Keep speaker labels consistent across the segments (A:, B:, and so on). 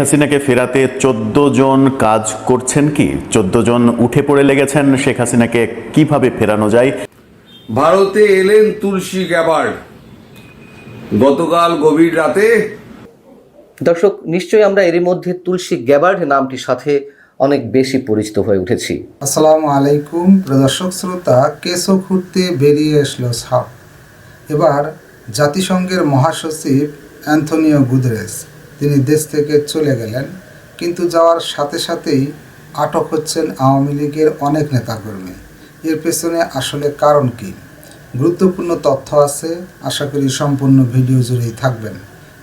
A: হাসিনাকে ফেরাতে চোদ্দ জন কাজ করছেন কি? চোদ্দ জন উঠে পড়ে লেগেছেন শেখ হাসিনাকে কীভাবে ফেরানো যায়?
B: ভারতে এলেন তুলসী গ্যাবার্ড গতকাল গভীর রাতে
C: দর্শক নিশ্চয়ই আমরা এরই মধ্যে তুলসী গ্যাবার্ড নামটির সাথে অনেক বেশি পরিচিত হয়ে উঠেছি।
D: আসসালামু আলাইকুম প্রদর্শক শ্রোতা কেসো ঘুরতে বেরিয়ে এসলো সাপ। এবার জাতিসংঘের মহাসচিব অ্যান্থনিও গুদরেস। তিনি দেশ থেকে চলে গেলেন, কিন্তু যাওয়ার সাথে সাথেই আটক হচ্ছেন আওয়ামী লীগের অনেক নেতাকর্মী। এর পেছনে আসলে কারণ কি? গুরুত্বপূর্ণ তথ্য আছে, আশা করি সম্পূর্ণ ভিডিও জুড়েই থাকবেন।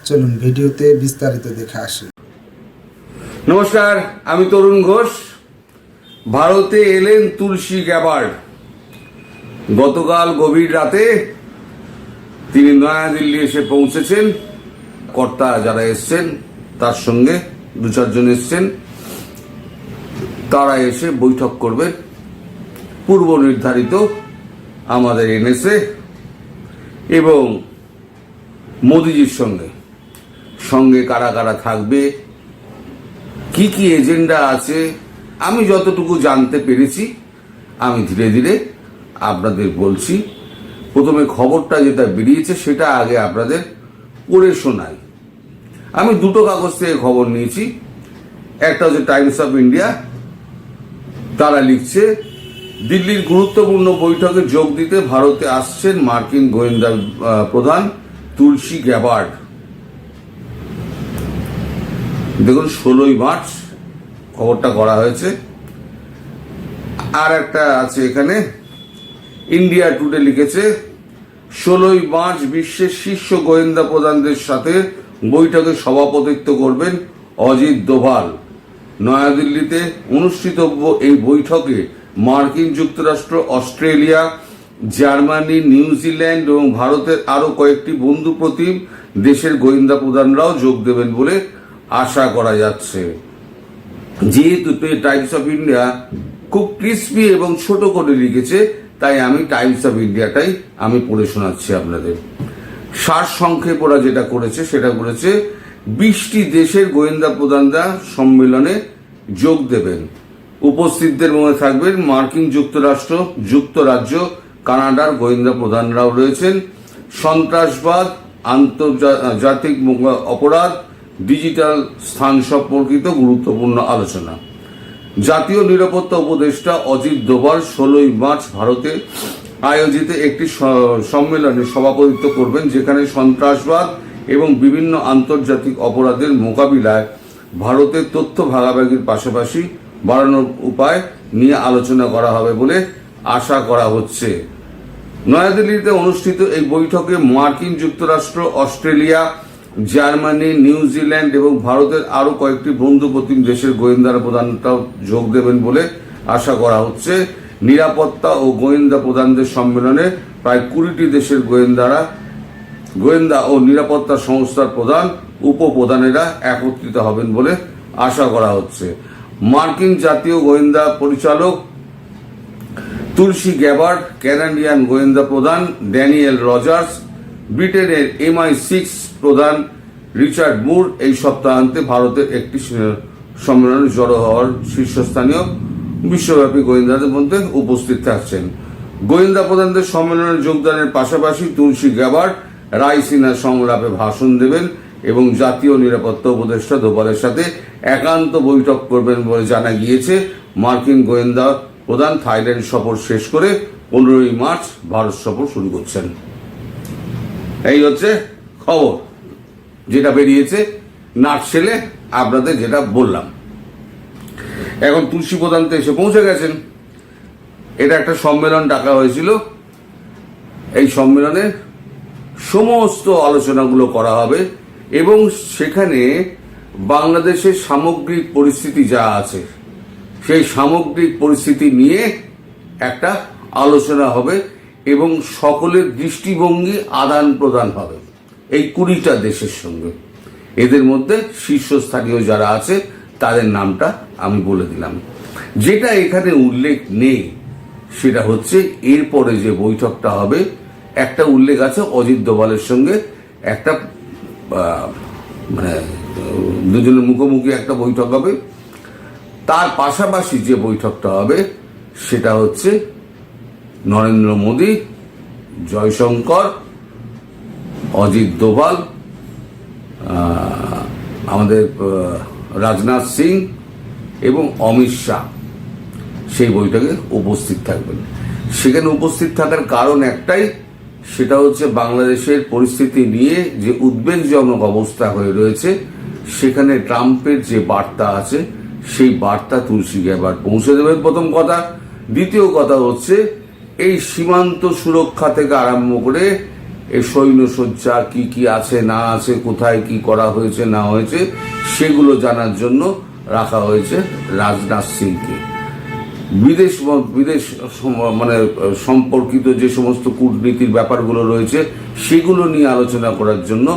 D: চলুন ভিডিওতে বিস্তারিত দেখে আসি।
B: নমস্কার, আমি তরুণ ঘোষ। ভারতে এলেন তুলসী গ্যাবার্ড। গতকাল গভীর রাতে তিনি নয়াদিল্লি এসে পৌঁছেছেন। কর্তা যারা এসছেন, তার সঙ্গে দু চারজন এসছেন, তারা এসে বৈঠক করবেন পূর্ব নির্ধারিত আমাদের এনএসএ এবং মোদিজির সঙ্গে। সঙ্গে কারা কারা থাকবে, কি কি এজেন্ডা আছে, আমি যতটুকু জানতে পেরেছি, আমি ধীরে ধীরে আপনাদের বলছি। প্রথমে খবরটা যেটা বেরিয়েছে, সেটা আগে আপনাদের পড়ে শোনাই। আমি দুটো কাগজ থেকে খবর নিয়েছি। একটা হচ্ছে টাইমস অফ ইন্ডিয়া, তারা লিখছে, দিল্লির গুরুত্বপূর্ণ বৈঠকে যোগ দিতে ভারতে আসছেন মার্কিন গোয়েন্দা প্রধান তুলসী গ্যাবার্ড। দেখুন, ষোলোই মার্চ খবরটা করা হয়েছে। আর একটা আছে এখানে, ইন্ডিয়া টুডে লিখেছে, ষোলোই মার্চ বিশ্বের শীর্ষ গোয়েন্দা প্রধানদের সাথে বৈঠকে সভাপতিত্ব করবেন অজিত দোভাল। নয়াদিল্লিতে অনুষ্ঠিতব্য এই বৈঠকে মার্কিন যুক্তরাষ্ট্র, অস্ট্রেলিয়া, জার্মানি নিউজিল্যান্ড এবং ভারতের আরও কয়েকটি বন্ধু প্রতিম দেশের গোয়েন্দা প্রধানরাও যোগ দেবেন বলে আশা করা যাচ্ছে। যেহেতু টাইমস অফ ইন্ডিয়া খুব ক্রিস্পি এবং ছোট করে লিখেছে, তাই আমি টাইমস অফ ইন্ডিয়াটাই আমি পড়ে শোনাচ্ছি আপনাদের। সার সংক্ষেপ ওরা যেটা করেছে, সেটা করেছে, বিশটি দেশের গোয়েন্দা প্রধানরা সম্মেলনে যোগ দেবেন। উপস্থিতদের মধ্যে থাকবেন মার্কিন যুক্তরাষ্ট্র, যুক্তরাজ্য, কানাডার গোয়েন্দা প্রধানরাও রয়েছেন। সন্ত্রাসবাদ, আন্তর্জাতিক অপরাধ, ডিজিটাল স্থান সম্পর্কিত গুরুত্বপূর্ণ আলোচনা। জাতীয় নিরাপত্তা উপদেষ্টা অজিত দোভাল ষোলোই মার্চ ভারতে আয়োজিত একটি সম্মেলনে সভাপতিত্ব করবেন, যেখানে সন্ত্রাসবাদ এবং বিভিন্ন আন্তর্জাতিক অপরাধের মোকাবিলায় ভারতের তথ্য ভাগাভাগির পাশাপাশি বাড়ানোর উপায় নিয়ে আলোচনা করা হবে বলে আশা করা হচ্ছে। নয়াদিল্লিতে অনুষ্ঠিত এই বৈঠকে মার্কিন যুক্তরাষ্ট্র, অস্ট্রেলিয়া, জার্মানি নিউজিল্যান্ড এবং ভারতের আরও কয়েকটি বন্ধু প্রতিম দেশের গোয়েন্দারা প্রধানরাও যোগ দেবেন বলে আশা করা হচ্ছে। নিরাপত্তা ও গোয়েন্দা প্রধানদের সম্মেলনে প্রায় কুড়িটি দেশের গোয়েন্দারা, গোয়েন্দা ও নিরাপত্তা সংস্থার প্রধান উপপ্রধানেরা একত্রিত হবেন বলে আশা করা হচ্ছে। মার্কিন জাতীয় গোয়েন্দা পরিচালক তুলসী গ্যাবার্ড ক্যানাডিয়ান গোয়েন্দা প্রধান ড্যানিয়েল রজার্স, ব্রিটেনের এমআই সিক্স প্রধান রিচার্ড মুর এই সপ্তাহান্তে ভারতের একটি সম্মেলনে জড়ো হওয়ার শীর্ষস্থানীয় বিশ্বব্যাপী গোয়েন্দাদের মধ্যে উপস্থিত থাকছেন। গোয়েন্দা প্রধানদের সম্মেলনে যোগদানের পাশাপাশি তুলসী গ্যাবার্ড রায়সিনা সংলাপে ভাষণ দেবেন এবং জাতীয় নিরাপত্তা উপদেষ্টা দোপালের সাথে একান্ত বৈঠক করবেন বলে জানা গিয়েছে। মার্কিন গোয়েন্দা প্রধান থাইল্যান্ড সফর শেষ করে পনেরোই মার্চ ভারত সফর শুরু করছেন। এই হচ্ছে খবর, যেটা বেরিয়েছে। নাটসেলে আপনাদের যেটা বললাম। এখন তুলসী প্রধান এসে পৌঁছে গেছেন। এটা একটা সম্মেলন ডাকা হয়েছিল। এই সম্মেলনে সমস্ত আলোচনাগুলো করা হবে এবং সেখানে বাংলাদেশের সামগ্রিক পরিস্থিতি যা আছে, সেই সামগ্রিক পরিস্থিতি নিয়ে একটা আলোচনা হবে এবং সকলের দৃষ্টিভঙ্গি আদান প্রদান হবে। এই কুড়িটা দেশের সঙ্গে। এদের মধ্যে শীর্ষস্থানীয় যারা আছে তাদের নামটা আমি বলে দিলাম। যেটা এখানে উল্লেখ নেই, সেটা হচ্ছে এরপরে যে বৈঠকটা হবে, একটা উল্লেখ আছে অজিত দোভালের সঙ্গে, একটা মানে দুজনের মুখোমুখি একটা বৈঠক হবে। তার পাশাপাশি যে বৈঠকটা হবে, সেটা হচ্ছে নরেন্দ্র মোদী, জয়শঙ্কর, অজিত দোভাল আমাদের রাজনাথ সিং এবং অমিত শাহ। সেই বৈঠকে উপস্থিত থাকবেন। সেখানে উপস্থিত থাকার কারণ একটাই, সেটা হচ্ছে বাংলাদেশের পরিস্থিতি নিয়ে যে উদ্বেগজনক অবস্থা হয়ে রয়েছে, সেখানে ট্রাম্পের যে বার্তা আছে, সেই বার্তা তুলসীকে এবার পৌঁছে দেবেন প্রথম কথা। দ্বিতীয় কথা হচ্ছে, এই সীমান্ত সুরক্ষা থেকে আরম্ভ করে এই সৈন্যসজ্জা কি কি আছে, না আছে, কোথায় কি করা হয়েছে, না হয়েছে, সেগুলো জানার জন্য রাখা হয়েছে রাজনাথ সিংকে। বিদেশ বিদেশ মানে সম্পর্কিত যে সমস্ত কূটনীতির ব্যাপারগুলো রয়েছে, সেগুলো নিয়ে আলোচনা করার জন্য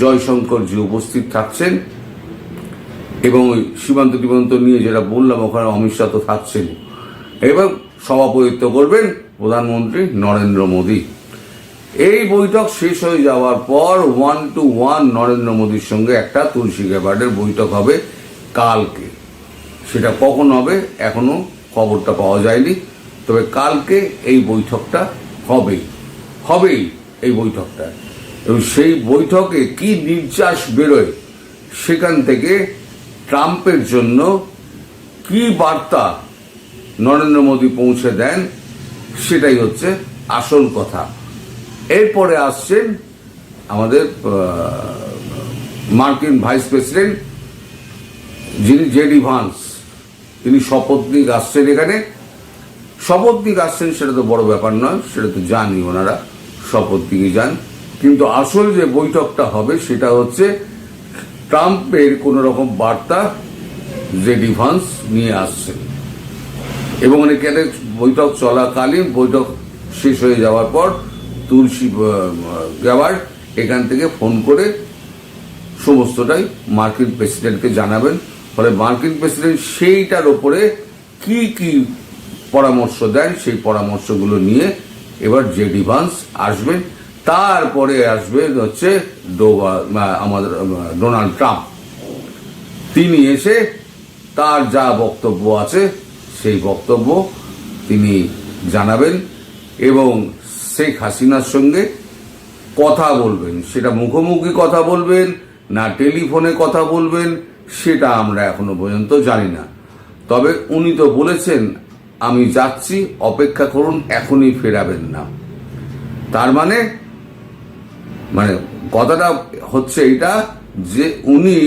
B: জয়শঙ্কর জি উপস্থিত থাকছেন এবং ওই সীমান্ত টিমান্ত নিয়ে যেটা বললাম, ওখানে অমিত শাহ তো থাকছেন এবং সভাপতিত্ব করবেন প্রধানমন্ত্রী নরেন্দ্র মোদী। এই বৈঠক শেষ হয়ে যাওয়ার পর ওয়ান টু ওয়ান নরেন্দ্র মোদীর সঙ্গে একটা তুলসী গ্যাবার্ডের বৈঠক হবে কালকে। সেটা কখন হবে এখনও খবরটা পাওয়া যায়নি। তবে কালকে এই বৈঠকটা হবেই। হবেই এই বৈঠকটা। এবং সেই বৈঠকে কি নির্যাস বেরোয় সেখান থেকে ট্রাম্পের জন্য কি বার্তা নরেন্দ্র মোদী পৌঁছে দেন সেটাই হচ্ছে আসল কথা। এরপরে আসছেন আমাদের মার্কিন ভাইস প্রেসিডেন্ট, যিনি জেডি ভান্স তিনি শপথ নিয়ে আসছেন এখানে। শপথ নিয়ে আসছেন সেটা তো বড় ব্যাপার নয়, সেটা তো জানি ওনারা। শপথ নিয়ে যান। কিন্তু আসল যে বৈঠকটা হবে সেটা হচ্ছে ট্রাম্পের কোন রকম বার্তা জেডি ভান্স নিয়ে আসছেন এবং এখানে বৈঠক চলাকালীন, বৈঠক শেষ হয়ে যাওয়ার পর তুলসী গ্যাবার এখান থেকে ফোন করে সমস্তটাই মার্কিন প্রেসিডেন্টকে জানাবেন। ফলে মার্কিন প্রেসিডেন্ট সেইটার ওপরে কি কি পরামর্শ দেন, সেই পরামর্শগুলো নিয়ে এবার জেডি ভান্স আসবেন তারপরে আসবেন হচ্ছে আমাদের ডোনাল্ড ট্রাম্প। তিনি এসে তার যা বক্তব্য আছে, সেই বক্তব্য তিনি জানাবেন এবং শেখ হাসিনার সঙ্গে কথা বলবেন। সেটা মুখোমুখি কথা বলবেন, না টেলিফোনে কথা বলবেন, সেটা আমরা এখনও পর্যন্ত জানি না। তবে উনি তো বলেছেন, আমি যাচ্ছি, অপেক্ষা করুন, এখনই ফেরাবেন না। তার মানে মানে কথাটা হচ্ছে এটা যে উনি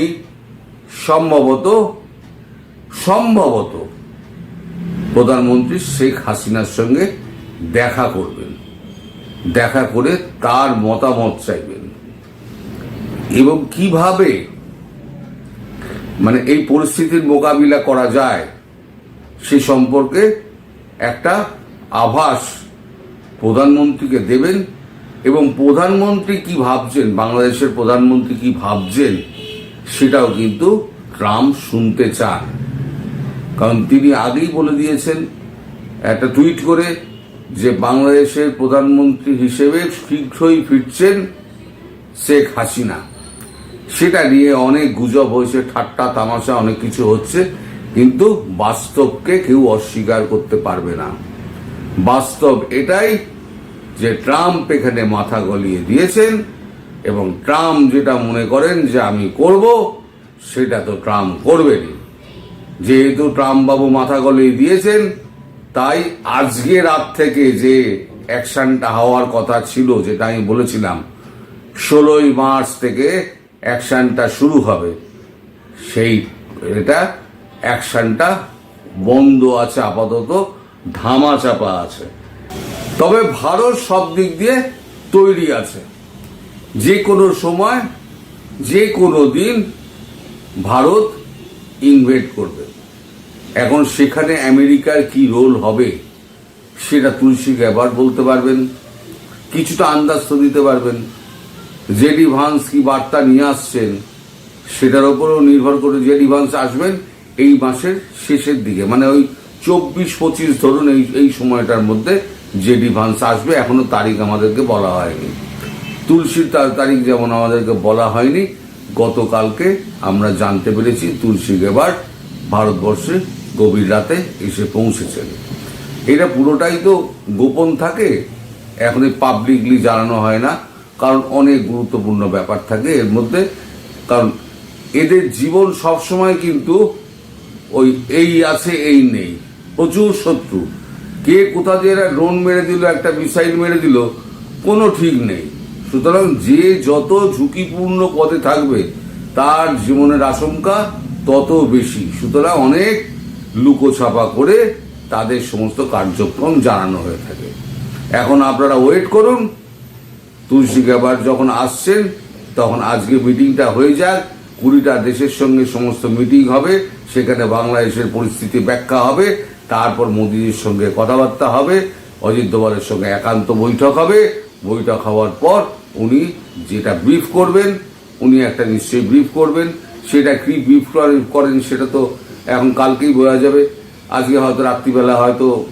B: সম্ভবত সম্ভবত প্রধানমন্ত্রী শেখ হাসিনার সঙ্গে দেখা করবেন। দেখা করে তার মতামত চাইবেন। এবং কীভাবে মানে এই পরিস্থিতির মোকাবিলা করা যায় সে সম্পর্কে একটা আভাস প্রধানমন্ত্রীকে দেবেন এবং প্রধানমন্ত্রী কি ভাবছেন, বাংলাদেশের প্রধানমন্ত্রী কি ভাবছেন, সেটাও কিন্তু ট্রাম্প শুনতে চান। কারণ তিনি আগেই বলে দিয়েছেন, একটা টুইট করে যে বাংলাদেশের প্রধানমন্ত্রী হিসেবে শীঘ্রই ফিরছেন শেখ হাসিনা। সেটা নিয়ে অনেক গুজব হয়েছে, ঠাট্টা, তামাশা, অনেক কিছু হচ্ছে, কিন্তু বাস্তবকে কেউ অস্বীকার করতে পারবে না। বাস্তব এটাই যে ট্রাম্প এখানে মাথা গলিয়ে দিয়েছেন এবং ট্রাম্প যেটা মনে করেন যে আমি করব, সেটা তো ট্রাম্প করবেনই। যেহেতু ট্রাম্প বাবু মাথা গলিয়ে দিয়েছেন তাই আজকে রাত থেকে যে অ্যাকশনটা হওয়ার কথা ছিল, যেটা আমি বলেছিলাম, ষোলোই মার্চ থেকে অ্যাকশনটা শুরু হবে। সেই, এটা অ্যাকশনটা বন্ধ আছে, আপাতত ধামা চাপা আছে। তবে ভারত সব দিক দিয়ে তৈরি আছে। যে কোনো সময়, যে কোনো দিন ভারত ইনভেট করবে। এখন সেখানে আমেরিকার কি রোল হবে, সেটা তুলসী গ্যাবার বলতে পারবেন, কিছুটা আন্দাজ তো দিতে পারবেন। জেডি ভান্স কি বার্তা নিয়ে আসছেন, সেটার উপরও নির্ভর করে জেডি ভান্স আসবেন এই মাসের শেষের দিকে। মানে ওই চব্বিশ পঁচিশ ধরুন এই এই সময়টার মধ্যে জেডি ভান্স আসবে, এখনও তারিখ আমাদেরকে বলা হয়নি। তুলসীর তার তারিখ যেমন আমাদেরকে বলা হয়নি, গতকালকে আমরা জানতে পেরেছি তুলসী গেবার্ড ভারতবর্ষে গভীর রাতে এসে পৌঁছেছেন। এটা পুরোটাই তো গোপন থাকে, এখন পাবলিকলি জানানো হয় না, কারণ অনেক গুরুত্বপূর্ণ ব্যাপার থাকে এর মধ্যে, কারণ এদের জীবন সবসময় কিন্তু ওই এই আছে, এই নেই, প্রচুর শত্রু। কে কোথা দিয়ে একটা ড্রোন মেরে দিল, একটা মিসাইল মেরে দিল, কোনো ঠিক নেই। সুতরাং যে যত ঝুঁকিপূর্ণ পদে থাকবে, তার জীবনের আশঙ্কা তত বেশি। সুতরাং অনেক লুকোছাপা করে তাদের সমস্ত কার্যক্রম জানানো হয়ে থাকে। এখন আপনারা ওয়েট করুন। তুলসী গ্যাবার যখন আসছেন, তখন আজকে মিটিংটা হয়ে যাক। কুড়িটা দেশের সঙ্গে সমস্ত মিটিং হবে। সেখানে বাংলাদেশের পরিস্থিতি ব্যাখ্যা হবে। তারপর মোদীজির সঙ্গে কথাবার্তা হবে। অজিত দোভালের সঙ্গে একান্ত বৈঠক হবে। বৈঠক হওয়ার পর উনি যেটা ব্রিফ করবেন, উনি একটা নিশ্চয়ই ব্রিফ করবেন। সেটা কি ব্রিফ করেন সেটা তো এখন কালকেই বোঝা যাবে। আজকে হয়তো রাত্রিবেলা হয়তো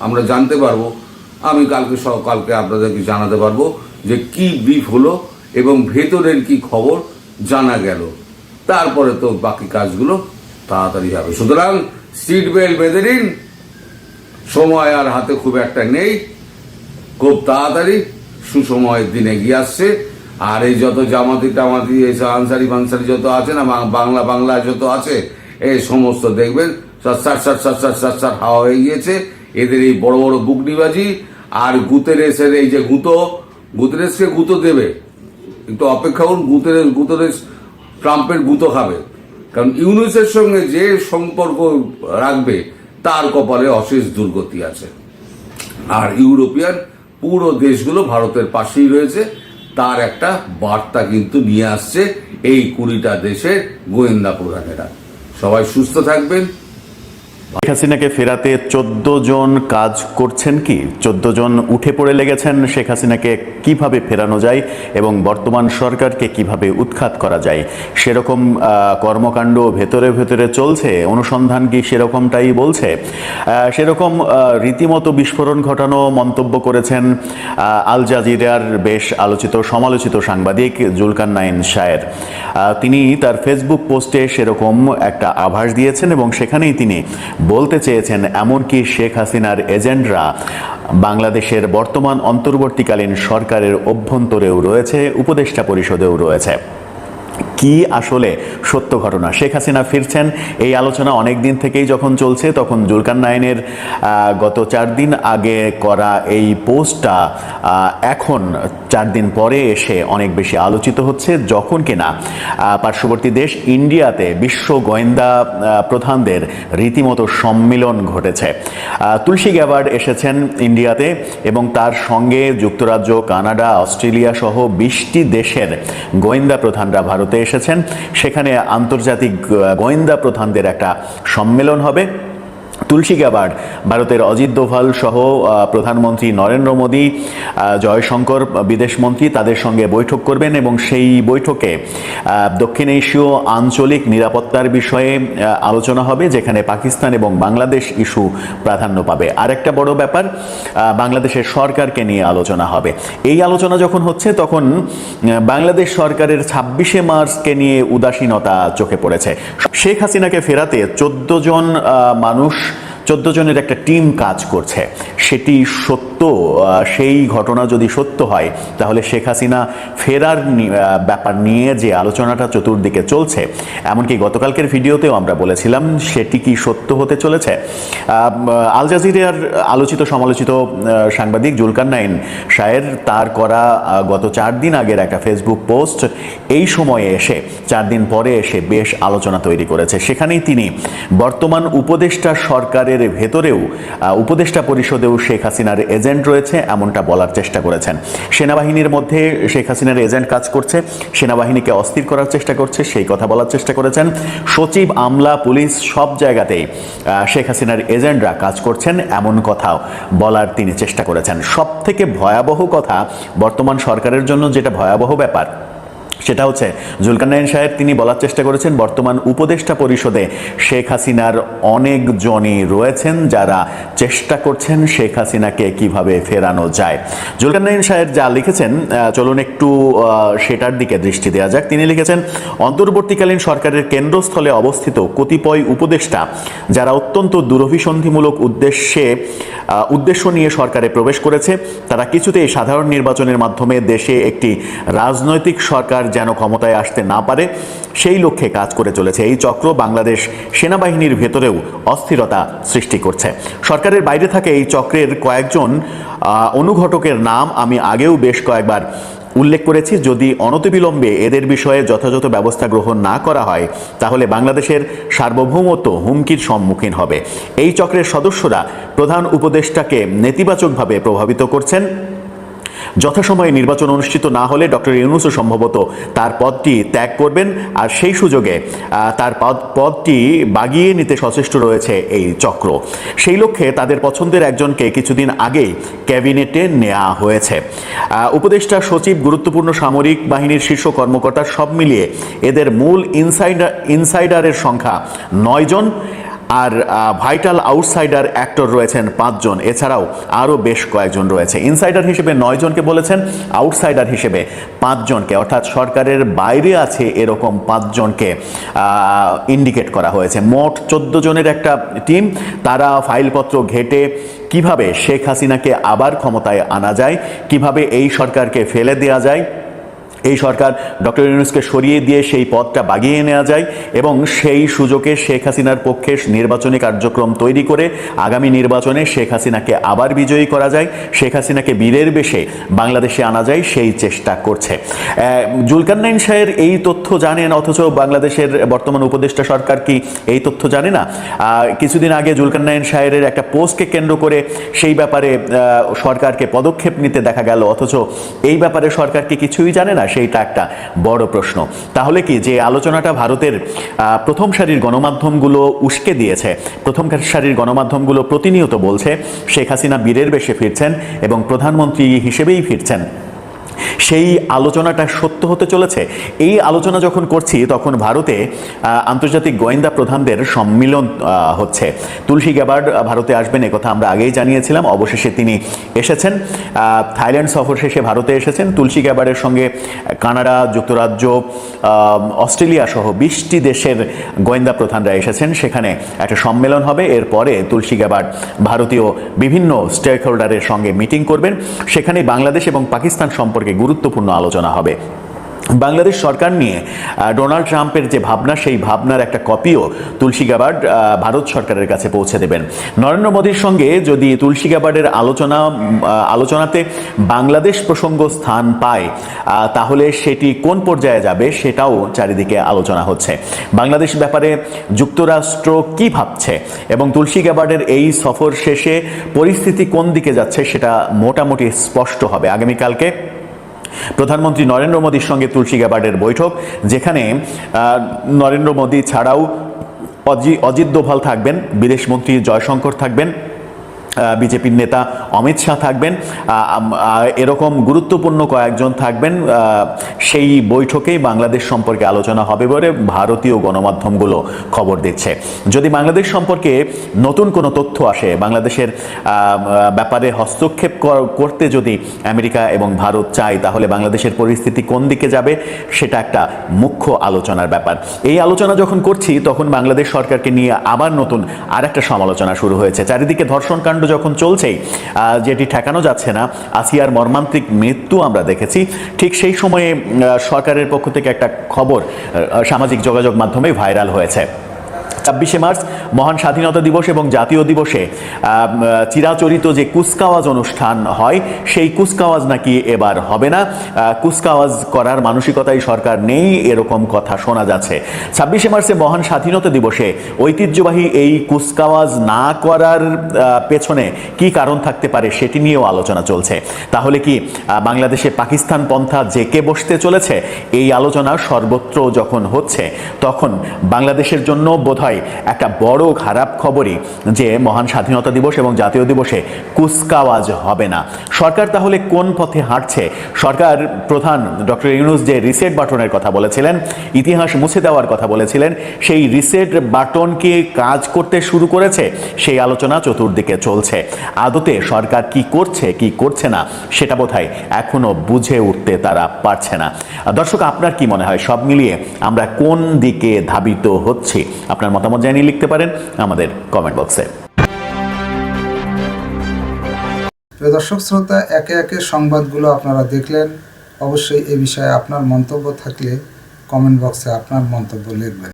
B: আমরা জানতে পারব। আমি কালকে সব কালকে আপনাদেরকে জানাতে পারব যে কি ব্রিফ হলো এবং ভেতরের কি খবর জানা গেল। তারপরে তো বাকি কাজগুলো তাড়াতাড়ি হবে। সুতরাং সিট বেল্ট বেঁধে নিন। সময় আর হাতে খুব একটা নেই। খুব তাড়াতাড়ি সুসময়ের দিনে গিয়ে আসছে। আর এই যত জামাতি টামাতি এসব আনসারি ফানসারি যত আছে না, বাংলা বাংলা যত আছে এই সমস্ত দেখবেন সাত সাত সাত সাত সাত সাত হাওয়া হয়ে গিয়েছে। এদের এই বড় বড় বুকনিবাজি আর গুতেরেসের এই যে গুঁতো, গুতেরেসকে গুঁতো দেবে। একটু অপেক্ষা করুন, গুতেরেস গুতেরেস, ট্রাম্পের গুঁতো খাবে। কারণ ইউনুসের সঙ্গে যে সম্পর্ক রাখবে, তার কপালে অশেষ দুর্গতি আছে। আর ইউরোপিয়ান পুরো দেশগুলো ভারতের পাশেই রয়েছে। তার একটা বার্তা কিন্তু নিয়ে আসছে, এই কুড়িটা দেশের গোয়েন্দা প্রধানেরা। সবাই সুস্থ থাকবেন।
A: শেখ হাসিনাকে ফেরাতে চোদ্দ জন কাজ করছেন কি? চোদ্দ জন উঠে পড়ে লেগেছেন শেখ হাসিনাকে কীভাবে ফেরানো যায় এবং বর্তমান সরকারকে কীভাবে উৎখাত করা যায়? সেরকম কর্মকাণ্ড ভেতরে ভেতরে চলছে, অনুসন্ধান কি সেরকমটাই বলছে? সেরকম রীতিমতো বিস্ফোরণ ঘটানো মন্তব্য করেছেন আল জাজিরার বেশ আলোচিত, সমালোচিত সাংবাদিক জুলকান নাইন শায়ের। তিনি তার ফেসবুক পোস্টে সেরকম একটা আভাস দিয়েছেন এবং সেখানেই তিনি বলতে চেয়েছেন এমনকি শেখ হাসিনার এজেন্টরা। বাংলাদেশের বর্তমান অন্তর্বর্তীকালীন সরকারের অভ্যন্তরেও রয়েছে, উপদেষ্টা পরিষদেও রয়েছে। কি আসলে সত্য ঘটনা? শেখ হাসিনা ফিরছেন, এই আলোচনা অনেক দিন থেকেই যখন চলছে, তখন জুলকান নাইনের গত চার দিন আগে করা এই পোস্টটা এখন চার দিন পরে এসে অনেক বেশি আলোচিত হচ্ছে, যখন কিনা পার্শ্ববর্তী দেশ ইন্ডিয়াতে বিশ্ব গোয়েন্দা প্রধানদের রীতিমতো সম্মিলন ঘটেছে। তুলসী গ্যাবার্ড এসেছেন ইন্ডিয়াতে এবং তার সঙ্গে যুক্তরাজ্য, কানাডা, অস্ট্রেলিয়া সহ বিশটি দেশের গোয়েন্দা প্রধানরা ভারতে এসেছেন। সেখানে আন্তর্জাতিক গোয়েন্দা প্রধানদের একটা সম্মেলন হবে। তুলসী গ্যাবার্ড ভারতের অজিত দোভাল সহ প্রধানমন্ত্রী নরেন্দ্র মোদী জয়শঙ্কর বিদেশমন্ত্রী তাদের সঙ্গে বৈঠক করবেন এবং সেই বৈঠকে দক্ষিণ এশীয় আঞ্চলিক নিরাপত্তার বিষয়ে আলোচনা হবে, যেখানে পাকিস্তান এবং বাংলাদেশ ইস্যু প্রাধান্য পাবে। আরেকটা বড় ব্যাপার বাংলাদেশের সরকারকে নিয়ে আলোচনা হবে। এই আলোচনা যখন হচ্ছে, তখন বাংলাদেশ সরকারের ছাব্বিশে মার্চকে নিয়ে উদাসীনতা চোখে পড়েছে। শেখ হাসিনাকে ফেরাতে চোদ্দ জন মানুষ চোদ্দ জনের একটা টিম কাজ করছে। সেটি সত্য সেই ঘটনা যদি সত্য হয়, তাহলে শেখ হাসিনা ফেরার ব্যাপার নিয়ে যে আলোচনাটা চতুর্দিকে চলছে, এমনকি গতকালকের ভিডিওতেও আমরা বলেছিলাম, সেটি কি সত্য হতে চলেছে? আল জাজিরার আলোচিত সমালোচিত সাংবাদিক জুলকান নাইন শায়ের তার করা গত চার দিন আগের একটা ফেসবুক পোস্ট, এই সময়ে এসে, চার দিন পরে এসে বেশ আলোচনা তৈরি করেছে। সেখানেই তিনি বর্তমান উপদেষ্টা সরকারের ভেতরেও উপদেষ্টা পরিষদেও শেখ হাসিনার এজেন্ট রয়েছে, এমনটা বলার চেষ্টা করেছেন। সেনাবাহিনীর মধ্যে শেখ হাসিনার এজেন্ট কাজ করছে, সেনাবাহিনীকে অস্থির করার চেষ্টা করছে, সেই কথা বলার চেষ্টা করেছেন। সচিব, আমলা, পুলিশ সব জায়গাতেই শেখ হাসিনার এজেন্টরা কাজ করছেন, এমন কথাও বলার তিনি চেষ্টা করেছেন। সব থেকে ভয়াবহ কথা বর্তমান সরকারের জন্য যেটা ভয়াবহ ব্যাপার সেটা হচ্ছে জুলকারনাইন সাহেব তিনি বলার চেষ্টা করেছেন, বর্তমান উপদেষ্টা পরিষদে শেখ হাসিনার অনেকজনই রয়েছেন যারা চেষ্টা করছেন শেখ হাসিনাকে কীভাবে ফেরানো যায়। জুলকারনাইন সাহেব যা লিখেছেন চলুন একটু সেটার দিকে দৃষ্টি দেওয়া যাক। তিনি লিখেছেন, অন্তর্বর্তীকালীন সরকারের কেন্দ্রস্থলে অবস্থিত কতিপয় উপদেষ্টা যারা অত্যন্ত দুরভিসন্ধিমূলক উদ্দেশ্যে উদ্দেশ্য নিয়ে সরকারে প্রবেশ করেছে, তারা কিছুতেই সাধারণ নির্বাচনের মাধ্যমে দেশে একটি রাজনৈতিক সরকার যেন ক্ষমতায় আসতে না পারে, সেই লক্ষ্যে কাজ করে চলেছে। এই চক্র বাংলাদেশ সেনাবাহিনীর ভেতরেও অস্থিরতা সৃষ্টি করছে। সরকারের বাইরে থাকে এই চক্রের কয়েকজন অনুঘটকের নাম আমি আগেও বেশ কয়েকবার উল্লেখ করেছি। যদি অনতিবিলম্বে এদের বিষয়ে যথাযথ ব্যবস্থা গ্রহণ না করা হয়, তাহলে বাংলাদেশের সার্বভৌমত্ব হুমকির সম্মুখীন হবে। এই চক্রের সদস্যরা প্রধান উপদেষ্টাকে নেতিবাচকভাবে প্রভাবিত করছেন। যথাসময়ে নির্বাচন অনুষ্ঠিত না হলে ডক্টর ইউনুসও সম্ভবত তার পদটি ত্যাগ করবেন। আর সেই সুযোগে তার পদ, পদটি বাগিয়ে নিতে সচেষ্ট রয়েছে এই চক্র। সেই লক্ষ্যে তাদের পছন্দের একজনকে কিছুদিন আগেই ক্যাবিনেটে নেওয়া হয়েছে। উপদেষ্টা সচিব, গুরুত্বপূর্ণ সামরিক বাহিনীর শীর্ষ কর্মকর্তা সব মিলিয়ে এদের মূল ইনসাইডার ইনসাইডারের সংখ্যা নয় জন। আর ভাইটাল আউটসাইডার অ্যাক্টর রয়েছেন পাঁচজন। এছাড়াও আরও বেশ কয়েকজন রয়েছে। ইনসাইডার হিসেবে নয় জনকে বলেছেন আউটসাইডার হিসেবে পাঁচজনকে। অর্থাৎ সরকারের বাইরে আছে এরকম পাঁচজনকে ইন্ডিকেট করা হয়েছে। মোট চোদ্দ জনের একটা টিম তারা ফাইলপত্র ঘেটে কীভাবে শেখ হাসিনাকে আবার ক্ষমতায় আনা যায়, কীভাবে এই সরকারকে ফেলে দেওয়া যায় এই সরকার ডক্টর ইউনুসকে সরিয়ে দিয়ে সেই পদটা বাগিয়ে নেওয়া যায় এবং সেই সুযোগে শেখ হাসিনার পক্ষে নির্বাচনী কার্যক্রম তৈরি করে আগামী নির্বাচনে শেখ হাসিনাকে আবার বিজয়ী করা যায়। শেখ হাসিনাকে বীরের বেশে বাংলাদেশে আনা যায় সেই চেষ্টা করছে। আহ, জুলকারনাইন শাহের এই তথ্য জানেন অথচ বাংলাদেশের বর্তমান উপদেষ্টা সরকার কি এই তথ্য জানে না? কিছুদিন আগে জুলকারনাইন শাহের একটা পোস্টকে কেন্দ্র করে সেই ব্যাপারে সরকারকে পদক্ষেপ নিতে দেখা গেল অথচ এই ব্যাপারে সরকার কি কিছুই জানে না? সেইটা একটা বড় প্রশ্ন। তাহলে কি যে আলোচনাটা ভারতের প্রথম সারির গণমাধ্যমগুলো উস্কে দিয়েছে, প্রথম সারির গণমাধ্যমগুলো প্রতিনিয়ত বলছে, শেখ হাসিনা বীরের বেশে ফিরছেন এবং প্রধানমন্ত্রী হিসেবেই ফিরছেন। সেই আলোচনাটা হতে চলেছে। এই আলোচনা যখন করছি, তখন ভারতে আন্তর্জাতিক গোয়েন্দা প্রধানদের সম্মিলন হচ্ছে। তুলসী গ্যাবার্ড ভারতে আসবেন, একথা আমরা আগেই জানিয়েছিলাম। অবশেষে তিনি এসেছেন। থাইল্যান্ড সফর শেষে ভারতে এসেছেন। তুলসী গ্যাবার্ডের সঙ্গে কানাডা, যুক্তরাজ্য অস্ট্রেলিয়া সহ বিশটি দেশের গোয়েন্দা প্রধানরা এসেছেন। সেখানে একটা সম্মেলন হবে। এরপরে তুলসী গ্যাবার্ড ভারতীয় বিভিন্ন স্টেক হোল্ডারের সঙ্গে মিটিং করবেন। সেখানে বাংলাদেশ এবং পাকিস্তান সম্পর্কে গুরুত্বপূর্ণ আলোচনা হবে। বাংলাদেশ সরকার নিয়ে ডোনাল্ড ট্রাম্পের যে ভাবনা সেই ভাবনার একটা কপিও তুলসী গ্যাবার্ড আহ, ভারত সরকারের কাছে পৌঁছে দেবেন। নরেন্দ্র মোদীর সঙ্গে যদি তুলসী গ্যাবার্ডের আলোচনা আলোচনাতে বাংলাদেশ প্রসঙ্গ স্থান পায় তাহলে সেটি কোন পর্যায়ে যাবে সেটাও চারিদিকে আলোচনা হচ্ছে। বাংলাদেশ ব্যাপারে যুক্তরাষ্ট্র কি ভাবছে এবং তুলসী গ্যাবার্ডের এই সফর শেষে পরিস্থিতি কোন দিকে যাচ্ছে সেটা মোটামুটি স্পষ্ট হবে। আগামীকালকে প্রধানমন্ত্রী নরেন্দ্র মোদীর সঙ্গে তুলসী গ্যাবার্ডের বৈঠক, যেখানে নরেন্দ্র মোদী ছাড়াও অজি, অজিত দোভাল থাকবেন বিদেশমন্ত্রী জয়শঙ্কর থাকবেন বিজেপির নেতা অমিত শাহ থাকবেন। এরকম গুরুত্বপূর্ণ কয়েকজন থাকবেন সেই বৈঠকেই বাংলাদেশ সম্পর্কে আলোচনা হবে বলে ভারতীয় গণমাধ্যমগুলো খবর দিচ্ছে। যদি বাংলাদেশ সম্পর্কে নতুন কোনো তথ্য আসে, বাংলাদেশের ব্যাপারে হস্তক্ষেপ কর- করতে যদি আমেরিকা এবং ভারত চায়, তাহলে বাংলাদেশের পরিস্থিতি কোন দিকে যাবে, সেটা একটা মুখ্য আলোচনার ব্যাপার। এই আলোচনা যখন করছি, তখন বাংলাদেশ সরকারকে নিয়ে আবার নতুন আর একটা সমালোচনা শুরু হয়েছে। চারিদিকে ধর্ষণ কাণ্ড যখন চলছেই যেটি ঠেকানো যাচ্ছে না, আসিয়ার মর্মান্তিক মৃত্যু আমরা দেখেছি। ঠিক সেই সময়ে সরকারের পক্ষ থেকে একটা খবর সামাজিক যোগাযোগ মাধ্যমে ভাইরাল হয়েছে। ছাব্বিশে মার্চ, মহান স্বাধীনতা দিবস এবং জাতীয় দিবসে চিরাচরিত যে কুচকাওয়াজ অনুষ্ঠান হয়, সেই কুচকাওয়াজ নাকি এবার হবে না। কুচকাওয়াজ করার মানসিকতাই সরকার নেই, এরকম কথা শোনা যাচ্ছে। ছাব্বিশে মার্চে মহান স্বাধীনতা দিবসে ঐতিহ্যবাহী এই কুচকাওয়াজ না করার পেছনে কি কারণ থাকতে পারে সেটি নিয়েও আলোচনা চলছে। তাহলে কি বাংলাদেশে পাকিস্তান পন্থা জেকে বসতে চলেছে? এই আলোচনা সর্বত্র যখন হচ্ছে, তখন বাংলাদেশের জন্য বোধহয় হয় একটা বড় খারাপ খবরই যে মহান স্বাধীনতা দিবস এবং জাতীয় দিবসে কুচকাওয়াজ হবে না। সরকার তাহলে কোন পথে হাঁটছে? সরকার প্রধান ডক্টর ইউনুস যে রিসেট বাটনের কথা বলেছিলেন, ইতিহাস মুছে দেওয়ার কথা বলেছিলেন, সেই রিসেট বাটন কি কাজ করতে শুরু করেছে? সেই আলোচনা চতুর্দিকে চলছে। আদতে সরকার কি করছে কি করছে না, সেটা বোধহয় এখনও বুঝে উঠতে তারা পারছে না। দর্শক, আপনার কি মনে হয়? সব মিলিয়ে আমরা কোন দিকে ধাবিত হচ্ছি? আপনার মতামত জানিয়ে লিখতে পারেন আমাদের কমেন্ট বক্সে
D: দর্শক শ্রোতা, একে একে সংবাদগুলো আপনারা দেখলেন। অবশ্যই এ বিষয়ে আপনার মন্তব্য থাকলে কমেন্ট বক্সে আপনার মন্তব্য লিখবেন।